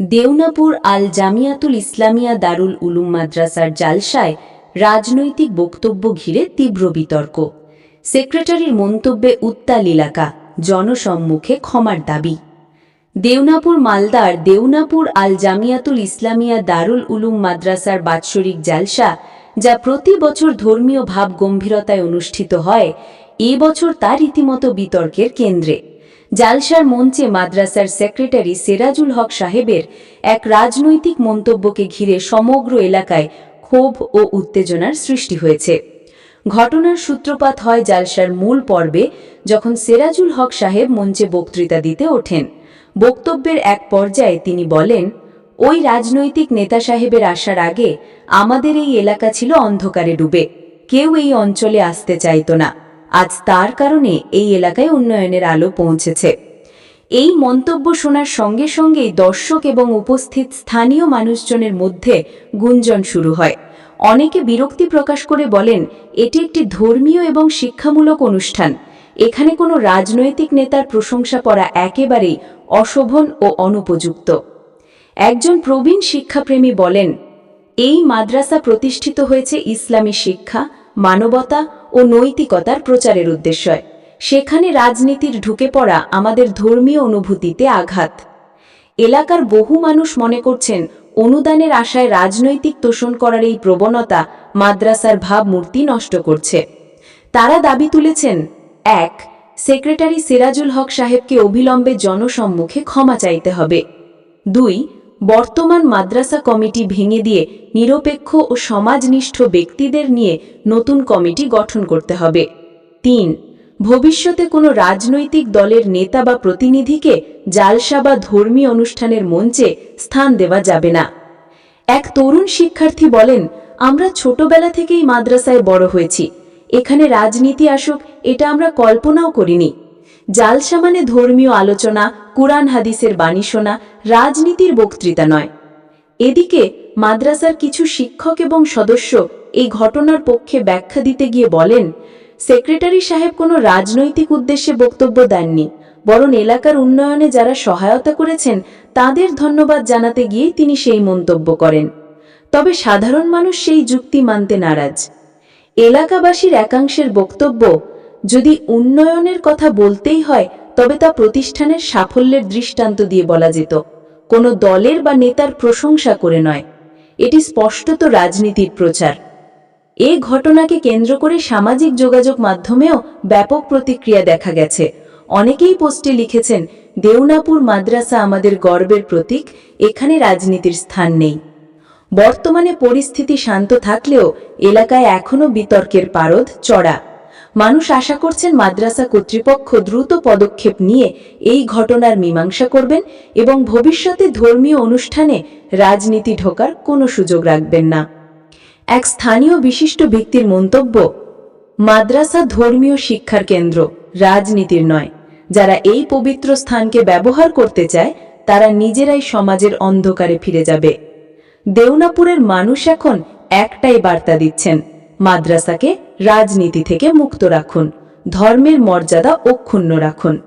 দেওনাপুর আল জামিয়াতুল ইসলামিয়া দারুল উলুম মাদ্রাসার জালসায় রাজনৈতিক বক্তব্য ঘিরে তীব্র বিতর্ক। সেক্রেটারির মন্তব্যে উত্তাল এলাকা, জনসম্মুখে ক্ষমার দাবি। দেওনাপুর মালদার দেওনাপুর আল জামিয়াতুল ইসলামিয়া দারুল উলুম মাদ্রাসার বাৎসরিক জালসা, যা প্রতি বছর ধর্মীয় ভাব গম্ভীরতায় অনুষ্ঠিত হয়, এ বছর তা রীতিমতো বিতর্কের কেন্দ্রে। জালসার মঞ্চে মাদ্রাসার সেক্রেটারি সেরাজুল হক সাহেবের এক রাজনৈতিক মন্তব্যকে ঘিরে সমগ্র এলাকায় ক্ষোভ ও উত্তেজনার সৃষ্টি হয়েছে। ঘটনার সূত্রপাত হয় জালসার মূল পর্বে, যখন সেরাজুল হক সাহেব মঞ্চে বক্তৃতা দিতে ওঠেন। বক্তব্যের এক পর্যায়ে তিনি বলেন, ওই রাজনৈতিক নেতা সাহেবের আসার আগে আমাদের এই এলাকা ছিল অন্ধকারে ডুবে। কেউ এই অঞ্চলে আসতে চাইত না। আজ তার কারণে এই এলাকায় উন্নয়নের আলো পৌঁছেছে। এই মন্তব্য শোনার সঙ্গে সঙ্গেই দর্শক এবং উপস্থিত স্থানীয় মানুষজনের মধ্যে গুঞ্জন শুরু হয়। অনেকে বিরক্তি প্রকাশ করে বলেন, এটি একটি ধর্মীয় এবং শিক্ষামূলক অনুষ্ঠান। এখানে কোনো রাজনৈতিক নেতার প্রশংসা করা একেবারেই অশোভন ও অনুপযুক্ত। একজন প্রবীণ শিক্ষাপ্রেমী বলেন, এই মাদ্রাসা প্রতিষ্ঠিত হয়েছে ইসলামী শিক্ষা, মানবতা ও নৈতিকতার প্রচারের উদ্দেশ্যে সেখানে রাজনীতির ঢুকে পড়া আমাদের ধর্মীয় অনুভূতিতে আঘাত। এলাকার বহু মানুষ মনে করছেন, অনুদানের আশায় রাজনৈতিক তোষণ করার এই প্রবণতা মাদ্রাসার ভাবমূর্তি নষ্ট করছে। তারা দাবি তুলেছেন, এক, সেক্রেটারি সিরাজুল হক সাহেবকে অবিলম্বে জনসম্মুখে ক্ষমা চাইতে হবে। দুই বর্তমান মাদ্রাসা কমিটি ভেঙে দিয়ে নিরপেক্ষ ও সমাজনিষ্ঠ ব্যক্তিদের নিয়ে নতুন কমিটি গঠন করতে হবে। তিন, ভবিষ্যতে কোনো রাজনৈতিক দলের নেতা বা প্রতিনিধিকে জালসা বা ধর্মীয় অনুষ্ঠানের মঞ্চে স্থান দেওয়া যাবে না। এক তরুণ শিক্ষার্থী বলেন, আমরা ছোটবেলা থেকেই মাদ্রাসায় বড় হয়েছি। এখানে রাজনীতি আসুক, এটা আমরা কল্পনাও করিনি। জালসা মানে ধর্মীয় আলোচনা, কুরআন হাদিসের বাণী শোনা, রাজনীতির বক্তৃতা নয়। এদিকে মাদ্রাসার কিছু শিক্ষক এবং সদস্য এই ঘটনার পক্ষে ব্যাখ্যা দিতে গিয়ে বলেন, সেক্রেটারি সাহেব কোনো রাজনৈতিক উদ্দেশ্যে বক্তব্য দেননি, বরং এলাকার উন্নয়নে যারা সহায়তা করেছেন, তাদের ধন্যবাদ জানাতে গিয়ে তিনি সেই মন্তব্য করেন। তবে সাধারণ মানুষ সেই যুক্তি মানতে নারাজ। এলাকাবাসীর একাংশের বক্তব্য যদি উন্নয়নের কথা বলতেই হয়, তবে তা প্রতিষ্ঠানের সাফল্যের দৃষ্টান্ত দিয়ে বলা যেত। কোনো দলের বা নেতার প্রশংসা করে নয়। এটি স্পষ্টত রাজনীতির প্রচার। এ ঘটনাকে কেন্দ্র করে সামাজিক যোগাযোগ মাধ্যমেও ব্যাপক প্রতিক্রিয়া দেখা গেছে। অনেকেই পোস্টে লিখেছেন, দেউনাপুর মাদ্রাসা আমাদের গর্বের প্রতীক, এখানে রাজনীতির স্থান নেই। বর্তমানে পরিস্থিতি শান্ত থাকলেও এলাকায় এখনও বিতর্কের পারদ চড়া। মানুষ আশা করছেন মাদ্রাসা কর্তৃপক্ষ দ্রুত পদক্ষেপ নিয়ে এই ঘটনার মীমাংসা করবেন এবং ভবিষ্যতে ধর্মীয় অনুষ্ঠানে রাজনীতি ঢোকার কোনো সুযোগ রাখবেন না। এক স্থানীয় বিশিষ্ট ব্যক্তির মন্তব্য, মাদ্রাসা ধর্মীয় শিক্ষার কেন্দ্র, রাজনীতির নয়। যারা এই পবিত্র স্থানকে ব্যবহার করতে চায়, তারা নিজেরাই সমাজের অন্ধকারে ফিরে যাবে। দেওনাপুরের মানুষ এখন একটাই বার্তা দিচ্ছেন, মাদ্রাসাকে রাজনীতি থেকে মুক্ত রাখুন ধর্মের মর্যাদা অক্ষুণ্ণ রাখুন।